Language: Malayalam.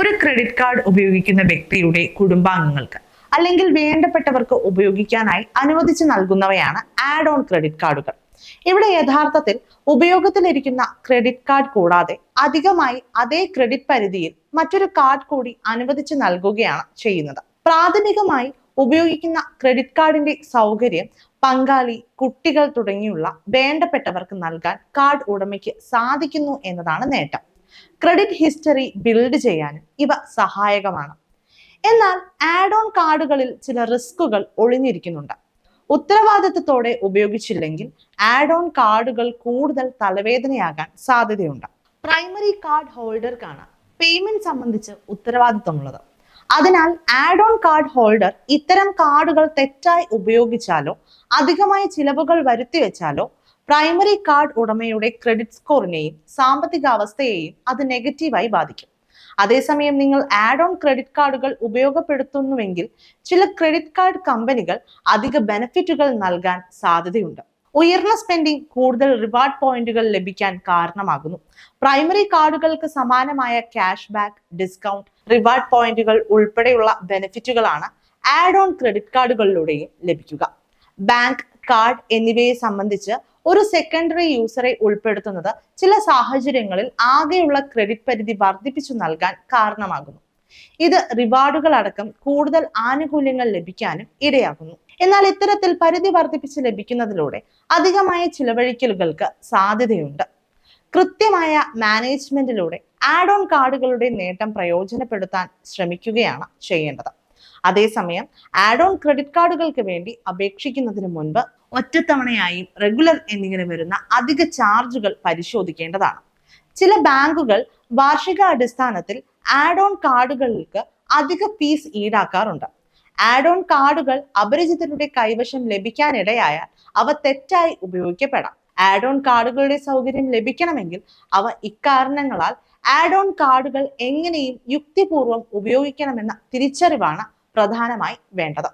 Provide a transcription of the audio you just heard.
ഒരു ക്രെഡിറ്റ് കാർഡ് ഉപയോഗിക്കുന്ന വ്യക്തിയുടെ കുടുംബാംഗങ്ങൾക്ക് അല്ലെങ്കിൽ വേണ്ടപ്പെട്ടവർക്ക് ഉപയോഗിക്കാനായി അനുവദിച്ചു നൽകുന്നവയാണ് ആഡ് ഓൺ ക്രെഡിറ്റ് കാർഡുകൾ ഇവിടെ യഥാർത്ഥത്തിൽ ഉപയോഗത്തിലിരിക്കുന്ന ക്രെഡിറ്റ് കാർഡ് കൂടാതെ അധികമായി അതേ ക്രെഡിറ്റ് പരിധിയിൽ മറ്റൊരു കാർഡ് കൂടി അനുവദിച്ചു നൽകുകയാണ് ചെയ്യുന്നത്. പ്രാഥമികമായി ഉപയോഗിക്കുന്ന ക്രെഡിറ്റ് കാർഡിന്റെ സൗകര്യം പങ്കാളി കുട്ടികൾ തുടങ്ങിയുള്ള വേണ്ടപ്പെട്ടവർക്ക് നൽകാൻ കാർഡ് ഉടമയ്ക്ക് സാധിക്കുന്നു എന്നതാണ് നേട്ടം. ക്രെഡിറ്റ് ഹിസ്റ്ററി ബിൽഡ് ചെയ്യാനും ഇവ സഹായകമാണ്. എന്നാൽ ആഡ് ഓൺ കാർഡുകളിൽ ചില റിസ്കുകൾ ഒളിഞ്ഞിരിക്കുന്നുണ്ട്. ഉത്തരവാദിത്തത്തോടെ ഉപയോഗിച്ചില്ലെങ്കിൽ ആഡ് ഓൺ കാർഡുകൾ കൂടുതൽ തലവേദനയാകാൻ സാധ്യതയുണ്ട്. പ്രൈമറി കാർഡ് ഹോൾഡർക്കാണ് പേയ്മെന്റ് സംബന്ധിച്ച് ഉത്തരവാദിത്തമുള്ളത്. അതിനാൽ ആഡ് ഓൺ കാർഡ് ഹോൾഡർ ഇത്തരം കാർഡുകൾ തെറ്റായി ഉപയോഗിച്ചാലോ അധികമായ ചിലവുകൾ വരുത്തിവെച്ചാലോ പ്രൈമറി കാർഡ് ഉടമയുടെ ക്രെഡിറ്റ് സ്കോറിനെയും സാമ്പത്തിക അവസ്ഥയെയും അത് നെഗറ്റീവായി ബാധിക്കും. അതേസമയം നിങ്ങൾ ആഡ് ഓൺ ക്രെഡിറ്റ് കാർഡുകൾ ഉപയോഗപ്പെടുത്തുന്നുവെങ്കിൽ ചില ക്രെഡിറ്റ് കാർഡ് കമ്പനികൾ അധിക ബെനിഫിറ്റുകൾ നൽകാൻ സാധ്യതയുണ്ട്. ഉയർന്ന സ്പെൻഡിംഗ് കൂടുതൽ റിവാർഡ് പോയിന്റുകൾ ലഭിക്കാൻ കാരണമാകുന്നു. പ്രൈമറി കാർഡുകൾക്ക് സമാനമായ ക്യാഷ് ബാക്ക് ഡിസ്കൗണ്ട് റിവാർഡ് പോയിന്റുകൾ ഉൾപ്പെടെയുള്ള ബെനിഫിറ്റുകളാണ് ആഡ് ഓൺ ക്രെഡിറ്റ് കാർഡുകളിലൂടെയും ലഭിക്കുക. ബാങ്ക് കാർഡ് എന്നിവയെ സംബന്ധിച്ച് ഒരു സെക്കൻഡറി യൂസറെ ഉൾപ്പെടുത്തുന്നത് ചില സാഹചര്യങ്ങളിൽ ആകെയുള്ള ക്രെഡിറ്റ് പരിധി വർദ്ധിപ്പിച്ചു നൽകാൻ കാരണമാകുന്നു. ഇത് റിവാർഡുകൾ അടക്കം കൂടുതൽ ആനുകൂല്യങ്ങൾ ലഭിക്കാനും ഇടയാകുന്നു എന്നാൽ ഇത്തരത്തിൽ പരിധി വർദ്ധിപ്പിച്ച് ലഭിക്കുന്നതിലൂടെ അധികമായ ചിലവഴിക്കലുകൾക്ക് സാധ്യതയുണ്ട്. കൃത്യമായ മാനേജ്മെന്റിലൂടെ ആഡ് ഓൺ കാർഡുകളുടെ നേട്ടം പ്രയോജനപ്പെടുത്താൻ ശ്രമിക്കുകയാണ് ചെയ്യേണ്ടത്. അതേസമയം ആഡ് ഓൺ ക്രെഡിറ്റ് കാർഡുകൾക്ക് വേണ്ടി അപേക്ഷിക്കുന്നതിന് മുൻപ് ഒറ്റത്തവണയായും റെഗുലർ എന്നിങ്ങനെ വരുന്ന അധിക ചാർജുകൾ പരിശോധിക്കേണ്ടതാണ്. ചില ബാങ്കുകൾ വാർഷിക അടിസ്ഥാനത്തിൽ ആഡ് ഓൺ കാർഡുകൾക്ക് അധിക ഫീസ് ഈടാക്കാറുണ്ട്. ആഡ് ഓൺ കാർഡുകൾ അപരിചിതരുടെ കൈവശം ലഭിക്കാനിടയായാൽ അവ തെറ്റായി ഉപയോഗിക്കപ്പെടാം. ആഡ് ഓൺ കാർഡുകളുടെ സൗകര്യം ലഭിക്കണമെങ്കിൽ അവ ഇക്കാരണങ്ങളാൽ ആഡ് ഓൺ കാർഡുകൾ എങ്ങനെയും യുക്തിപൂർവം ഉപയോഗിക്കണമെന്ന തിരിച്ചറിവാണ് പ്രധാനമായി വേണ്ടത്.